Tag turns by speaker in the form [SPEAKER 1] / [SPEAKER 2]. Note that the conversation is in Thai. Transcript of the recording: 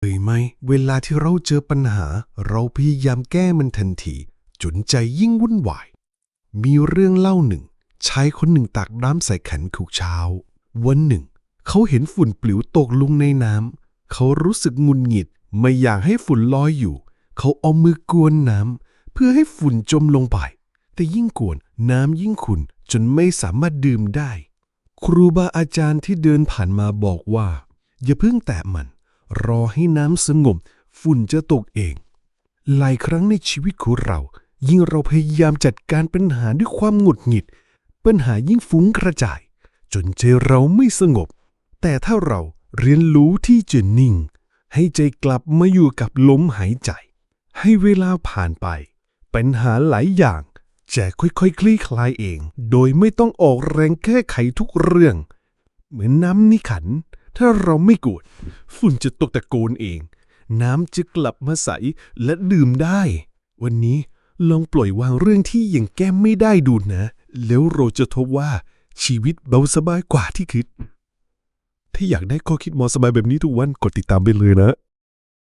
[SPEAKER 1] เคยไหมเวลาที่เราเจอปัญหา เราพยายามแก้มันทันที จนใจยิ่งวุ่นวาย มีเรื่องเล่าหนึ่งชายคนหนึ่งตักน้ำใส่ขันทุกเช้า วันหนึ่ง เขาเห็นฝุ่นปลิวตกลงในน้ำเขารู้สึกงุนหงิดไม่อยากให้ฝุ่นลอยอยู่ เขาเอามือกวนน้ำเพื่อให้ฝุ่นจมลงไป แต่ยิ่งกวนน้ำยิ่งขุ่นจนไม่สามารถดื่มได้ ครูบาอาจารย์ที่เดินผ่านมาบอกว่า อย่าเพิ่งแตะมัน รอให้น้ำสงบ ฝุ่นจะตกเอง หลายครั้งในชีวิตของเรา ยิ่งเราพยายามจัดการปัญหาด้วยความหงุดหงิด ปัญหายิ่งฟุ้งกระจาย จนใจเราไม่สงบ แต่ถ้าเราเรียนรู้ที่จะนิ่ง ให้ใจกลับมาอยู่กับลมหายใจ ให้เวลาผ่านไป ปัญหาหลายอย่างจะค่อยๆคคลี่คลายเอง โดยไม่ต้องออกแรงแก้ไขทุกเรื่อง เหมือนน้ำนี่ขัน ถ้าเราไม่กวด ฝุ่นจะตกตะโกนเอง น้ำจะกลับมาใสและดื่มได้ วันนี้ลองปล่อยวางเรื่องที่ยังแก้ไม่ได้ดูนะ แล้วเราจะพบว่าชีวิตเบาสบายกว่าที่คิด ถ้าอยากได้ข้อคิดมอสบายแบบนี้ทุกวันกดติดตามไปเลยนะ